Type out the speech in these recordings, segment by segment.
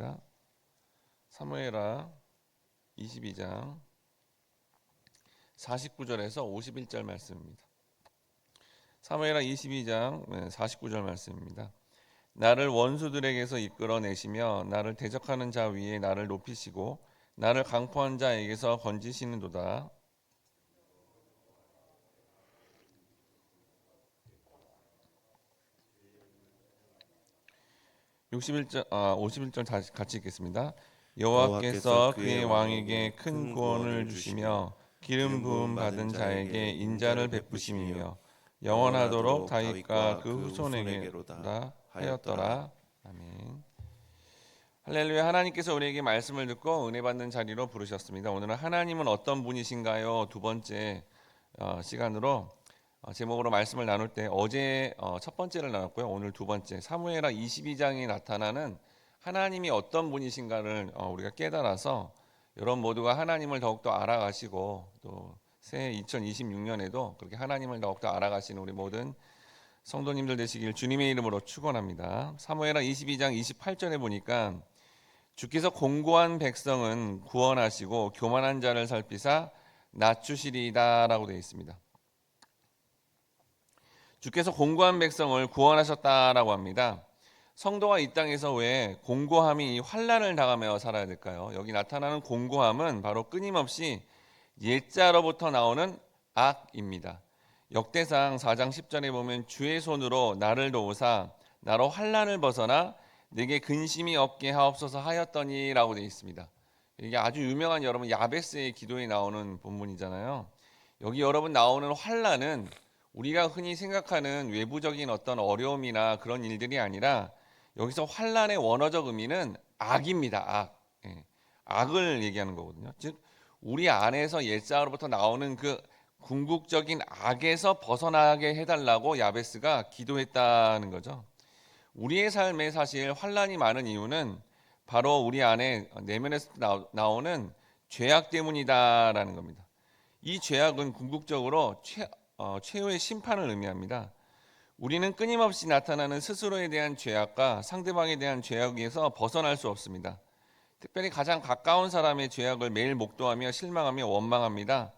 보겠습니다. 사무엘하 22장 49절에서 51절 말씀입니다. 사무엘하 22장 49절 말씀입니다. 나를 원수들에게서 이끌어내시며 나를 대적하는 자 위에 나를 높이시고 나를 강포한 자에게서 건지시는도다. 61절 아 51절 다시 같이 읽겠습니다. 여호와께서 그의 왕에게 큰 구원을 주시며 기름 부음 받은 자에게 인자를 베푸심이며 영원하도록 다윗과 그 후손에게로다 하였더라. 아멘. 할렐루야 하나님께서 우리에게 말씀을 듣고 은혜 받는 자리로 부르셨습니다. 오늘은 하나님은 어떤 분이신가요? 두 번째 어, 시간으로 어, 제목으로 말씀을 나눌 때 어제 어, 첫 번째를 나눴고요. 오늘 두 번째 사무엘하 22장에 나타나는 하나님이 어떤 분이신가를 어, 우리가 깨달아서 여러분 모두가 하나님을 더욱더 알아가시고 또 새해 2026년에도 그렇게 하나님을 더욱더 알아가시는 우리 모든 성도님들 되시길 주님의 이름으로 축원합니다. 사무엘하 22장 28절에 보니까 주께서 공고한 백성은 구원하시고 교만한 자를 살피사 낮추시리다라고 되어 있습니다. 주께서 공고한 백성을 구원하셨다라고 합니다. 성도가 이 땅에서 왜 공고함이 환란을 당하며 살아야 될까요? 여기 나타나는 공고함은 바로 끊임없이 옛자로부터 나오는 악입니다. 역대상 4장 10절에 보면 주의 손으로 나를 도우사 나로 환란을 벗어나 내게 근심이 없게 하옵소서 하였더니라고 되어 있습니다. 이게 아주 유명한 여러분 야베스의 기도에 나오는 본문이잖아요. 여기 여러분 나오는 환란은 우리가 흔히 생각하는 외부적인 어떤 어려움이나 그런 일들이 아니라 여기서 환란의 원어적 의미는 악입니다. 악. 예. 악을 얘기하는 거거든요. 즉 우리 안에서 옛사로부터 나오는 그 궁극적인 악에서 벗어나게 해달라고 야베스가 기도했다는 거죠. 우리의 삶에 사실 환란이 많은 이유는 바로 우리 안에 내면에서 나오는 죄악 때문이다라는 겁니다. 이 죄악은 궁극적으로 최, 어, 최후의 심판을 의미합니다. 우리는 끊임없이 나타나는 스스로에 대한 죄악과 상대방에 대한 죄악에서 벗어날 수 없습니다. 특별히 가장 가까운 사람의 죄악을 매일 목도하며 실망하며 원망합니다.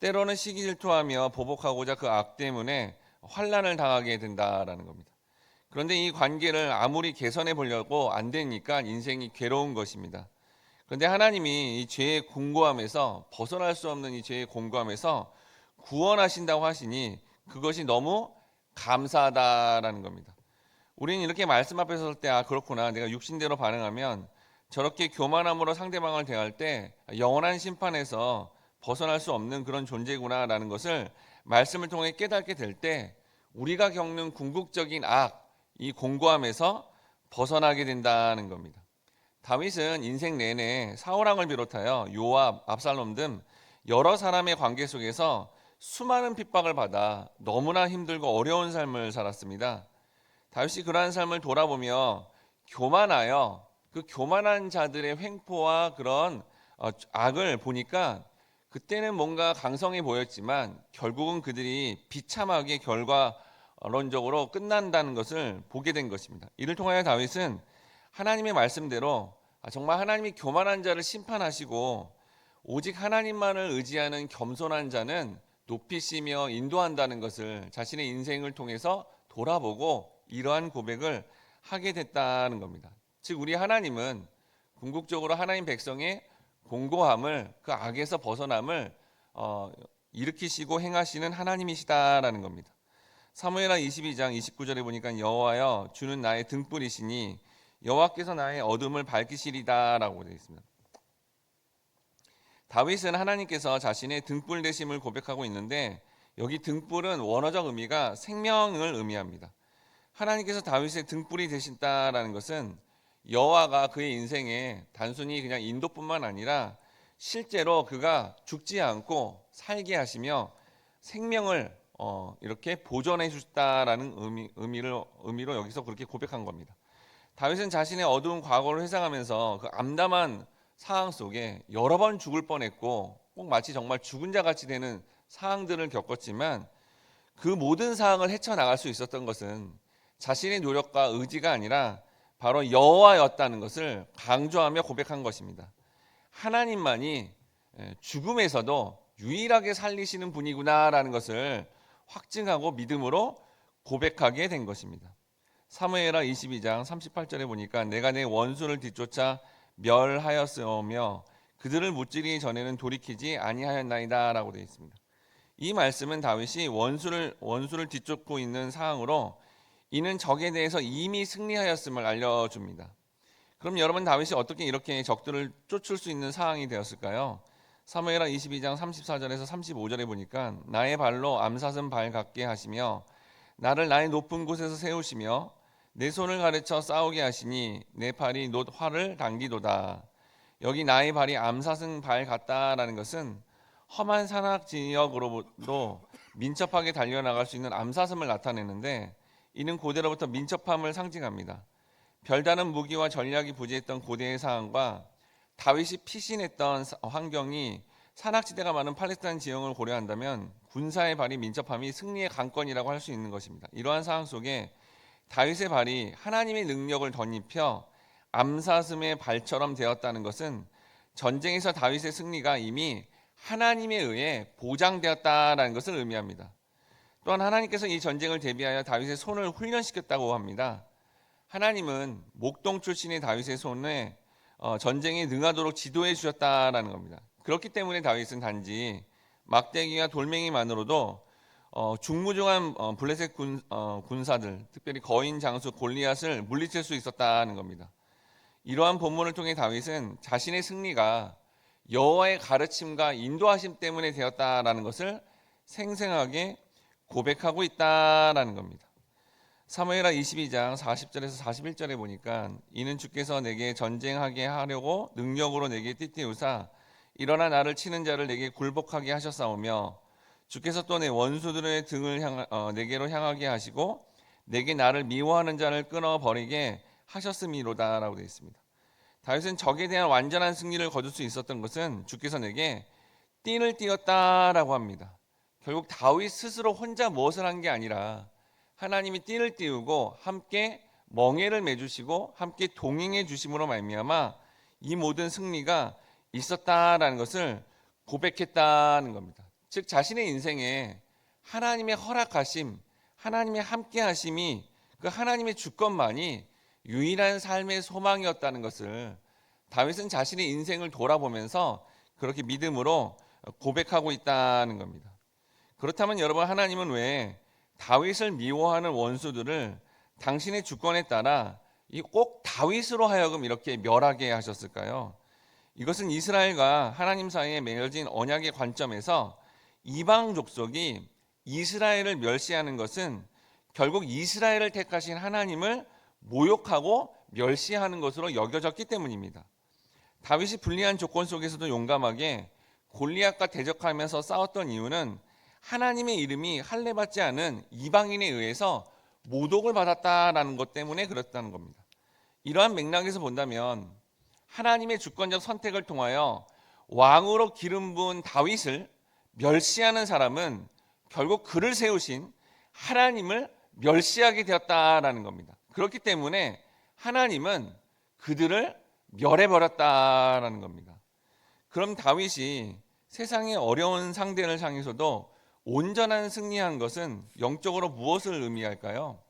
때로는 시기 질투하며 보복하고자 그 악 때문에 환란을 당하게 된다라는 겁니다. 그런데 이 관계를 아무리 개선해 보려고 안 되니까 인생이 괴로운 것입니다. 그런데 하나님이 이 죄의 공고함에서 벗어날 수 없는 이 죄의 공고함에서 구원하신다고 하시니 그것이 너무 감사하다라는 겁니다. 우리는 이렇게 말씀 앞에 설때아 그렇구나 내가 육신대로 반응하면 저렇게 교만함으로 상대방을 대할 때 영원한 심판에서 벗어날 수 없는 그런 존재구나라는 것을 말씀을 통해 깨닫게 될 때 우리가 겪는 궁극적인 악, 이 공고함에서 벗어나게 된다는 겁니다. 다윗은 인생 내내 사울왕을 비롯하여 요압, 압살롬 등 여러 사람의 관계 속에서 수많은 핍박을 받아 너무나 힘들고 어려운 삶을 살았습니다. 다윗이 그러한 삶을 돌아보며 교만하여 그 교만한 자들의 횡포와 그런 어, 악을 보니까 그때는 뭔가 강성해 보였지만 결국은 그들이 비참하게 결과론적으로 끝난다는 것을 보게 된 것입니다. 이를 통하여 다윗은 하나님의 말씀대로 아, 정말 하나님이 교만한 자를 심판하시고 오직 하나님만을 의지하는 겸손한 자는 높이시며 인도한다는 것을 자신의 인생을 통해서 돌아보고 이러한 고백을 하게 됐다는 겁니다. 즉 우리 하나님은 궁극적으로 하나님 백성의 공고함을 그 악에서 벗어남을 어, 일으키시고 행하시는 하나님이시다라는 겁니다. 사무엘하 22장 29절에 보니까 여호와여 주는 나의 등불이시니 여호와께서 나의 어둠을 밝히시리다라고 되어 있습니다. 다윗은 하나님께서 자신의 등불 되심을 고백하고 있는데 여기 등불은 원어적 의미가 생명을 의미합니다. 하나님께서 다윗의 등불이 되신다라는 것은 여호와가 그의 인생에 단순히 그냥 인도뿐만 아니라 실제로 그가 죽지 않고 살게 하시며 생명을 어, 이렇게 보존해 주셨다라는 의미, 의미를, 의미로 여기서 그렇게 고백한 겁니다. 다윗은 자신의 어두운 과거를 회상하면서 그 암담한 상황 속에 여러 번 죽을 뻔했고 꼭 마치 정말 죽은 자 같이 되는 상황들을 겪었지만 그 모든 상황을 헤쳐나갈 수 있었던 것은 자신의 노력과 의지가 아니라 바로 여호와였다는 것을 강조하며 고백한 것입니다. 하나님만이 예, 죽음에서도 유일하게 살리시는 분이구나라는 것을 확증하고 믿음으로 고백하게 된 것입니다. 사무엘하 22장 38절에 보니까 내가 내 원수를 뒤쫓아 멸하였으며 그들을 무찌르기 전에는 돌이키지 아니하였나이다라고 되어 있습니다. 이 말씀은 다윗이 원수를 원수를 뒤쫓고 있는 상황으로 이는 적에 대해서 이미 승리하였음을 알려줍니다. 그럼 여러분 다윗이 어떻게 이렇게 적들을 쫓을 수 있는 상황이 되었을까요? 사무엘하 22장 34절에서 35절에 보니까 나의 발로 암사슴 발 같게 하시며 나를 나의 높은 곳에서 세우시며 내 손을 가르쳐 싸우게 하시니 내 팔이 놋 활을 당기도다. 여기 나의 발이 암사슴 발 같다라는 것은 험한 산악 지역으로도 민첩하게 달려나갈 수 있는 암사슴을 나타내는데 이는 고대로부터 민첩함을 상징합니다. 별다른 무기와 전략이 부재했던 고대의 상황과 다윗이 피신했던 사- 환경이 산악지대가 많은 팔레스타인 지형을 고려한다면 군사의 발이 민첩함이 승리의 관건이라고 할 수 있는 것입니다. 이러한 상황 속에 다윗의 발이 하나님의 능력을 덧입혀 암사슴의 발처럼 되었다는 것은 전쟁에서 다윗의 승리가 이미 하나님에 의해 보장되었다라는 것을 의미합니다. 또한 하나님께서 이 전쟁을 대비하여 다윗의 손을 훈련시켰다고 합니다. 하나님은 목동 출신의 다윗의 손에 어, 전쟁에 능하도록 지도해 주셨다라는 겁니다. 그렇기 때문에 다윗은 단지 막대기와 돌멩이만으로도 어, 중무중한 어, 블레셋 군, 어, 군사들, 특별히 거인 장수 골리앗을 물리칠 수 있었다는 겁니다. 이러한 본문을 통해 다윗은 자신의 승리가 여호와의 가르침과 인도하심 때문에 되었다라는 것을 생생하게 고백하고 있다라는 겁니다. 사무엘하 22장 40절에서 41절에 보니까 이는 주께서 내게 전쟁하게 하려고 능력으로 내게 띠띠우사 일어나 나를 치는 자를 내게 굴복하게 하셨사오며 주께서 또 내 원수들의 등을 향 어, 내게로 향하게 하시고 내게 나를 미워하는 자를 끊어 버리게 하셨음이로다라고 되어 있습니다. 다윗은 적에 대한 완전한 승리를 거둘 수 있었던 것은 주께서 내게 띠를 띄었다라고 합니다. 결국 다윗 스스로 혼자 무엇을 한 게 아니라 하나님이 띠를 띄우고 함께 멍에를 매주시고 함께 동행해 주심으로 말미암아 이 모든 승리가 있었다라는 것을 고백했다는 겁니다. 즉 자신의 인생에 하나님의 허락하심, 하나님의 함께하심이 그 하나님의 주권만이 유일한 삶의 소망이었다는 것을 다윗은 자신의 인생을 돌아보면서 그렇게 믿음으로 고백하고 있다는 겁니다. 그렇다면 여러분 하나님은 왜 다윗을 미워하는 원수들을 당신의 주권에 따라 이꼭 다윗으로 하여금 이렇게 멸하게 하셨을까요? 이것은 이스라엘과 하나님 사이에 맺어진 언약의 관점에서 이방 족속이 이스라엘을 멸시하는 것은 결국 이스라엘을 택하신 하나님을 모욕하고 멸시하는 것으로 여겨졌기 때문입니다. 다윗이 불리한 조건 속에서도 용감하게 골리앗과 대적하면서 싸웠던 이유는 하나님의 이름이 할례받지 않은 이방인에 의해서 모독을 받았다라는 것 때문에 그렇다는 겁니다. 이러한 맥락에서 본다면 하나님의 주권적 선택을 통하여 왕으로 기름 부은 다윗을 멸시하는 사람은 결국 그를 세우신 하나님을 멸시하게 되었다라는 겁니다. 그렇기 때문에 하나님은 그들을 멸해 버렸다라는 겁니다. 그럼 다윗이 세상의 어려운 상대를 향해서도 온전한 승리한 것은 영적으로 무엇을 의미할까요?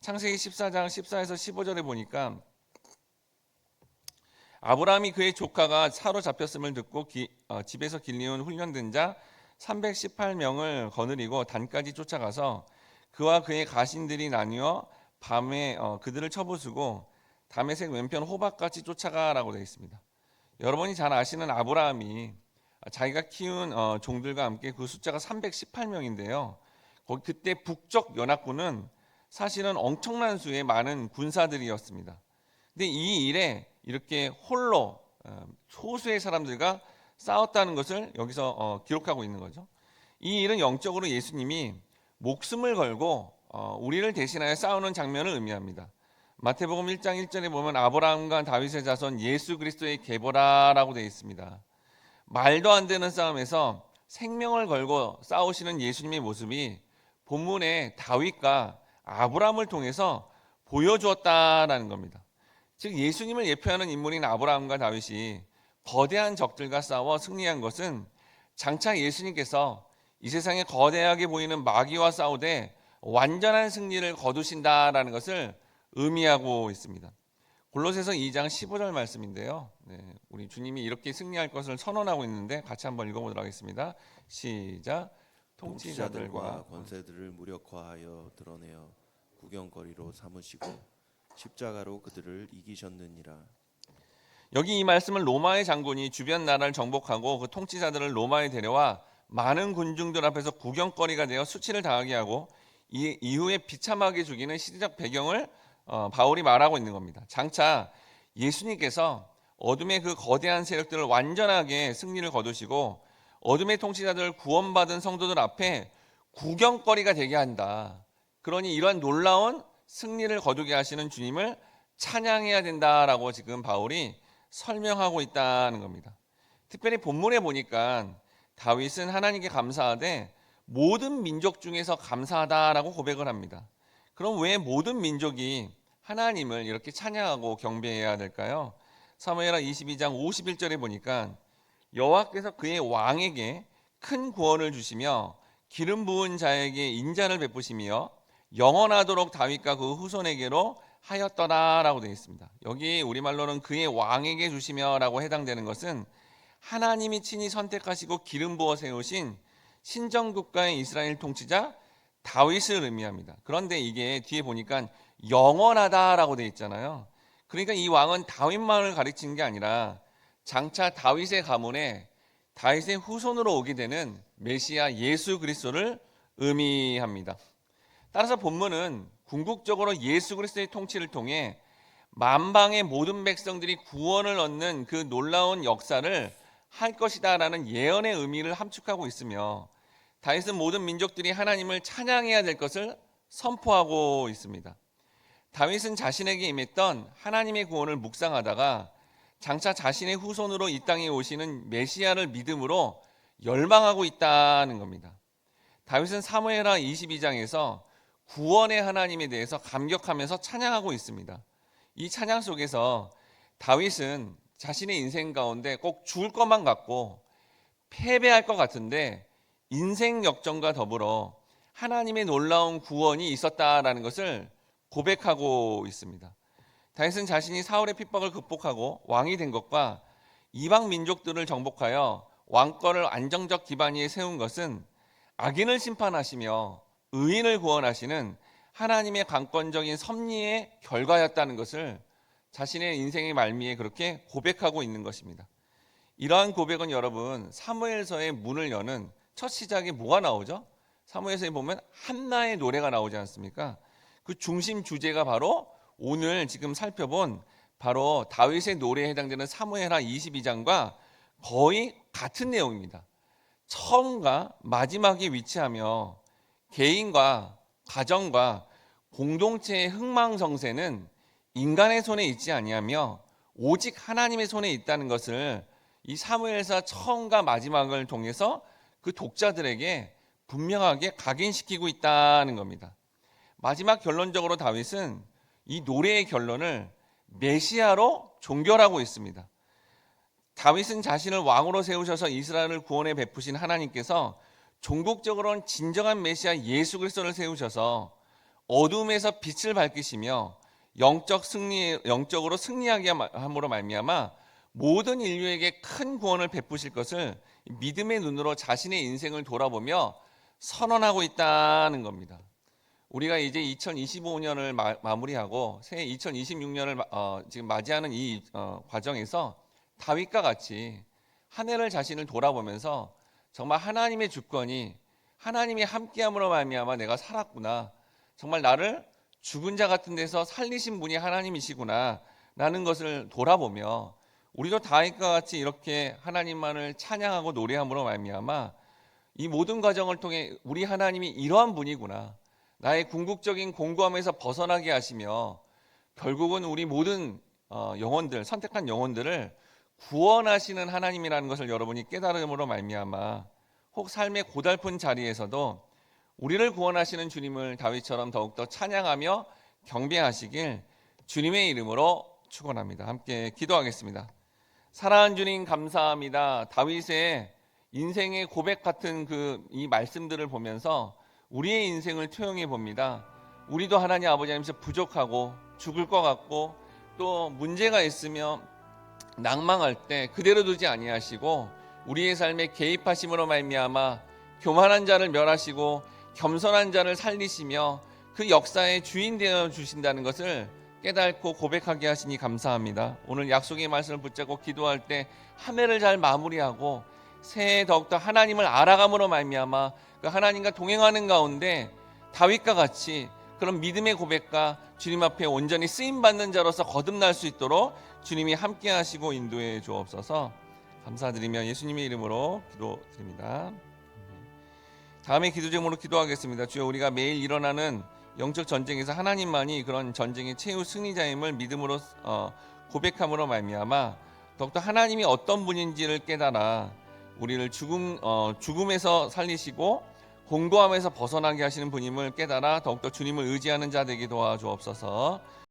창세기 14장 14에서 15절에 보니까 아브라함이 그의 조카가 사로잡혔음을 듣고 기, 어, 집에서 길리운 훈련된 자 318명을 거느리고 단까지 쫓아가서 그와 그의 가신들이 나뉘어 밤에 어, 그들을 쳐부수고 담에색 왼편 호박같이 쫓아가라고 되어 있습니다. 여러분이 잘 아시는 아브라함이 자기가 키운 어, 종들과 함께 그 숫자가 318명인데요. 거기 그때 북쪽 연합군은 사실은 엄청난 수의 많은 군사들이었습니다. 근데 이 일에 이렇게 홀로 어, 소수의 사람들과 싸웠다는 것을 여기서 어, 기록하고 있는 거죠. 이 일은 영적으로 예수님이 목숨을 걸고 어, 우리를 대신하여 싸우는 장면을 의미합니다. 마태복음 1장 1절에 보면 아브라함과 다윗의 자손 예수 그리스도의 계보라라고 되어 있습니다. 말도 안 되는 싸움에서 생명을 걸고 싸우시는 예수님의 모습이 본문에 다윗과 아브라함을 통해서 보여주었다라는 겁니다. 즉 예수님을 예표하는 인물인 아브라함과 다윗이 거대한 적들과 싸워 승리한 것은 장차 예수님께서 이 세상에 거대하게 보이는 마귀와 싸우되 완전한 승리를 거두신다라는 것을 의미하고 있습니다. 골로새서 2장 15절 말씀인데요. 네, 우리 주님이 이렇게 승리할 것을 선언하고 있는데 같이 한번 읽어보도록 하겠습니다. 시작. 통치자들과 권세들을 무력화하여 드러내어 구경거리로 삼으시고 십자가로 그들을 이기셨느니라. 여기 이 말씀을 로마의 장군이 주변 나라를 정복하고 그 통치자들을 로마에 데려와 많은 군중들 앞에서 구경거리가 되어 수치를 당하게 하고 이 이후에 비참하게 죽이는 시대적 배경을 어, 바울이 말하고 있는 겁니다. 장차 예수님께서 어둠의 그 거대한 세력들을 완전하게 승리를 거두시고 어둠의 통치자들을 구원받은 성도들 앞에 구경거리가 되게 한다. 그러니 이러한 놀라운 승리를 거두게 하시는 주님을 찬양해야 된다라고 지금 바울이 설명하고 있다는 겁니다. 특별히 본문에 보니까 다윗은 하나님께 감사하되 모든 민족 중에서 감사하다라고 고백을 합니다. 그럼 왜 모든 민족이 하나님을 이렇게 찬양하고 경배해야 될까요? 사무엘하 22장 51절에 보니까 여호와께서 그의 왕에게 큰 구원을 주시며 기름 부은 자에게 인자를 베푸시며 영원하도록 다윗과 그 후손에게로 하였더라라고 되어 있습니다. 여기 우리말로는 그의 왕에게 주시며라고 해당되는 것은 하나님이 친히 선택하시고 기름 부어 세우신 신정 국가의 이스라엘 통치자 다윗을 의미합니다. 그런데 이게 뒤에 보니까 영원하다라고 되어 있잖아요. 그러니까 이 왕은 다윗만을 가르치는 게 아니라 장차 다윗의 가문에 다윗의 후손으로 오게 되는 메시아 예수 그리스도를 의미합니다. 따라서 본문은 궁극적으로 예수 그리스도의 통치를 통해 만방의 모든 백성들이 구원을 얻는 그 놀라운 역사를 할 것이다라는 예언의 의미를 함축하고 있으며 다윗은 모든 민족들이 하나님을 찬양해야 될 것을 선포하고 있습니다. 다윗은 자신에게 임했던 하나님의 구원을 묵상하다가 장차 자신의 후손으로 이 땅에 오시는 메시아를 믿음으로 열망하고 있다는 겁니다. 다윗은 사무엘하 22장에서 구원의 하나님에 대해서 감격하면서 찬양하고 있습니다. 이 찬양 속에서 다윗은 자신의 인생 가운데 꼭 죽을 것만 같고 패배할 것 같은데 인생 역전과 더불어 하나님의 놀라운 구원이 있었다라는 것을 고백하고 있습니다. 다윗은 자신이 사울의 핍박을 극복하고 왕이 된 것과 이방 민족들을 정복하여 왕권을 안정적 기반 위에 세운 것은 악인을 심판하시며 의인을 구원하시는 하나님의 강권적인 섭리의 결과였다는 것을 자신의 인생의 말미에 그렇게 고백하고 있는 것입니다. 이러한 고백은 여러분 사무엘서의 문을 여는 첫 시작에 뭐가 나오죠? 사무엘서에 보면 한나의 노래가 나오지 않습니까? 그 중심 주제가 바로 오늘 지금 살펴본 바로 다윗의 노래에 해당되는 사무엘하 22장과 거의 같은 내용입니다. 처음과 마지막에 위치하며 개인과 가정과 공동체의 흥망성쇠는 인간의 손에 있지 아니하며 오직 하나님의 손에 있다는 것을 이 사무엘사 처음과 마지막을 통해서 그 독자들에게 분명하게 각인시키고 있다는 겁니다. 마지막 결론적으로 다윗은 이 노래의 결론을 메시아로 종결하고 있습니다. 다윗은 자신을 왕으로 세우셔서 이스라엘을 구원해 베푸신 하나님께서 종국적으로는 진정한 메시아 예수 그리스도를 세우셔서 어둠에서 빛을 밝히시며 영적 승리 영적으로 승리하게 함으로 말미암아 모든 인류에게 큰 구원을 베푸실 것을 믿음의 눈으로 자신의 인생을 돌아보며 선언하고 있다는 겁니다. 우리가 이제 2025년을 마, 무리하고 새해 2026년을 어, 지금 맞이하는 이 어, 과정에서 다윗과 같이 한 해를 자신을 돌아보면서 정말 하나님의 주권이 하나님이 함께함으로 말미암아 내가 살았구나. 정말 나를 죽은 자 같은 데서 살리신 분이 하나님이시구나. 라는 것을 돌아보며 우리도 다윗과 같이 이렇게 하나님만을 찬양하고 노래함으로 말미암아 이 모든 과정을 통해 우리 하나님이 이러한 분이구나. 나의 궁극적인 공고함에서 벗어나게 하시며 결국은 우리 모든 어, 영혼들 선택한 영혼들을 구원하시는 하나님이라는 것을 여러분이 깨달음으로 말미암아 혹 삶의 고달픈 자리에서도 우리를 구원하시는 주님을 다윗처럼 더욱더 찬양하며 경배하시길 주님의 이름으로 축원합니다. 함께 기도하겠습니다. 사랑하는 주님 감사합니다. 다윗의 인생의 고백 같은 그 이 말씀들을 보면서 우리의 인생을 투영해 봅니다. 우리도 하나님 아버지 하면서 부족하고 죽을 것 같고 또 문제가 있으며 낭망할 때 그대로 두지 아니하시고 우리의 삶에 개입하심으로 말미암아 교만한 자를 멸하시고 겸손한 자를 살리시며 그 역사의 주인 되어 주신다는 것을 깨닫고 고백하게 하시니 감사합니다. 오늘 약속의 말씀을 붙잡고 기도할 때 한 해를 잘 마무리하고 새해 더욱더 하나님을 알아감으로 말미암아 그 하나님과 동행하는 가운데 다윗과 같이 그런 믿음의 고백과 주님 앞에 온전히 쓰임 받는 자로서 거듭날 수 있도록 주님이 함께 하시고 인도해 주옵소서. 감사드리며 예수님의 이름으로 기도드립니다. 다음에 기도 제목으로 기도하겠습니다. 주여 우리가 매일 일어나는 영적 전쟁에서 하나님만이 그런 전쟁의 최후 승리자임을 믿음으로 어, 고백함으로 말미암아 더욱더 하나님이 어떤 분인지를 깨달아 우리를 죽음 어, 죽음에서 살리시고 공고함에서 벗어나게 하시는 분임을 깨달아 더욱더 주님을 의지하는 자 되게 도와주옵소서.